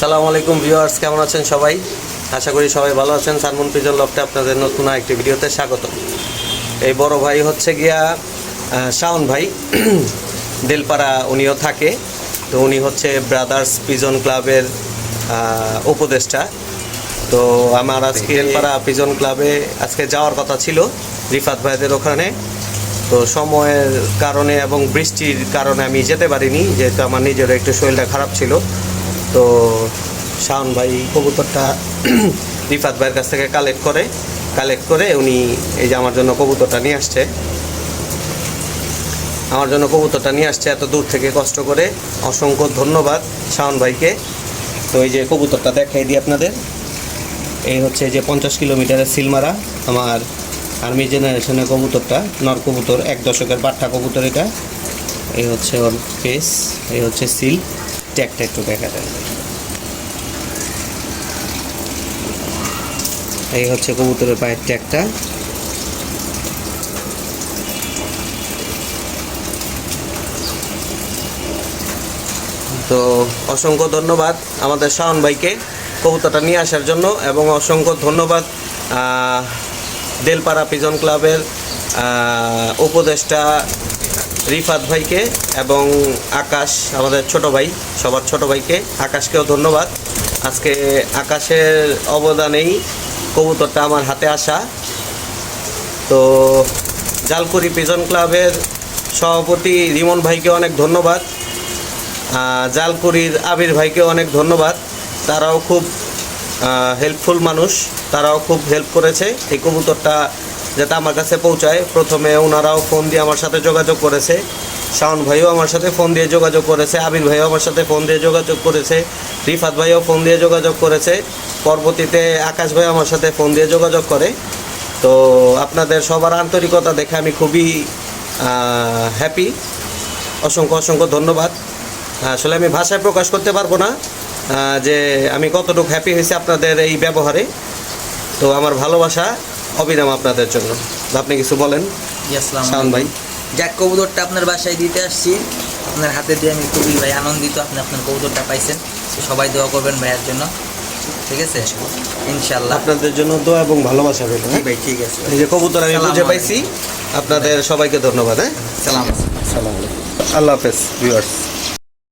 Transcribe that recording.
সালাম আলাইকুম ভিউয়ার্স কেমন আছেন সবাই? আশা করি সবাই ভালো আছেন। সানমন পিজন লফটে আপনাদের নতুন একটি ভিডিওতে স্বাগত। এই বড় ভাই হচ্ছে গিয়া শাওন ভাই। দেলপাড়া উনিও থাকে। তো উনি হচ্ছে ব্রাদার্স পিজন ক্লাবের উপদেষ্টা। তো আমার আজকে দেলপাড়া পিজন ক্লাবে আজকে যাওয়ার কথা ছিল রিফাত ভাইদের ওখানে। তো সময়ের কারণে এবং বৃষ্টির কারণে আমি যেতে পারিনি যেহেতু আমার নিজেরও একটু শরীরটা খারাপ ছিল। তো শাওন ভাই কবুতরটা রিফাত ভাইয়ের কাছ থেকে কালেক্ট করে কালেক্ট করে উনি এই যে আমার জন্য কবুতরটা নিয়ে আসছে। আমার জন্য কবুতরটা নিয়ে আসছে, এত দূর থেকে কষ্ট করে অসংখ্য ধন্যবাদ শাওন ভাইকে। তো এই যে কবুতরটা দেখাই দিই আপনাদের। এই হচ্ছে যে পঞ্চাশ কিলোমিটারের সিলমারা, আমার আর্মি জেনারেশনের কবুতরটা, নর কবুতর, এক দশকের পাট্টা কবুতর এটা। এই হচ্ছে ওর ফেস এই হচ্ছে সিল। ট্যাগটা একটু দেখা দেয় এই হচ্ছে কবুতরের পায়ের ট্যাগটা। তো অসংখ্য ধন্যবাদ আমাদের শাওন ভাইকে কবুতরটা নিয়ে আসার জন্য এবং অসংখ্য ধন্যবাদ দেলপাড়া পিজন ক্লাবের উপদেষ্টা রিফাত ভাইকে এবং আকাশ, আমাদের ছোট ভাই, সবার ছোট ভাইকে আকাশকেও ধন্যবাদ। আজকে আকাশের অবদানেই কবুতরটা আমার হাতে আসা। তো জালকুড়ি পিজন ক্লাবের সভাপতি রিমন ভাইকে অনেক ধন্যবাদ জালকুড়ির আবির ভাইকে অনেক ধন্যবাদ। তারাও খুব হেল্পফুল মানুষ, তারাও খুব হেল্প করেছে। এই কবুতরটা যাতে আমার কাছে পৌঁছায়। প্রথমে ওনারাও ফোন দিয়ে আমার সাথে যোগাযোগ করেছে। শাওন ভাইও আমার সাথে ফোন দিয়ে যোগাযোগ করেছে। আবির ভাইও আমার সাথে ফোন দিয়ে যোগাযোগ করেছে। রিফাত ভাইও ফোন দিয়ে যোগাযোগ করেছে। পরবর্তীতে আকাশ ভাই আমার সাথে ফোন দিয়ে যোগাযোগ করে। তো আপনাদের সবার আন্তরিকতা দেখে আমি খুবই হ্যাপি অসংখ্য অসংখ্য ধন্যবাদ। আসলে আমি ভাষায় প্রকাশ করতে পারব না যে আমি কতটুকু হ্যাপি হয়েছি আপনাদের এই ব্যবহারে। তো আমার ভালোবাসা। অবিরাম আপনাদের জন্য। আপনি কিছু বলেন? আসসালামু ভাই। যাক কবুতরটা আপনার বাসায় দিতে আসছি। আপনার হাতে দিয়ে আমি খুবই ভাই আনন্দিত। আপনি আপনার কবুতরটা পাইছেন। সবাই দোয়া করবেন ভাইয়ের জন্য। ঠিক আছে? ইনশাল্লাহ আপনাদের জন্য দোয়া এবং ভালোবাসা রইল। হ্যাঁ? ভাই ঠিক আছে। এই যে কবুতর আমি বুঝে পাইছি। আপনাদের সবাইকে ধন্যবাদ হ্যাঁ? সালাম সালাম আলাইকুম। আল্লাহ হাফেজ ভিউয়ার্স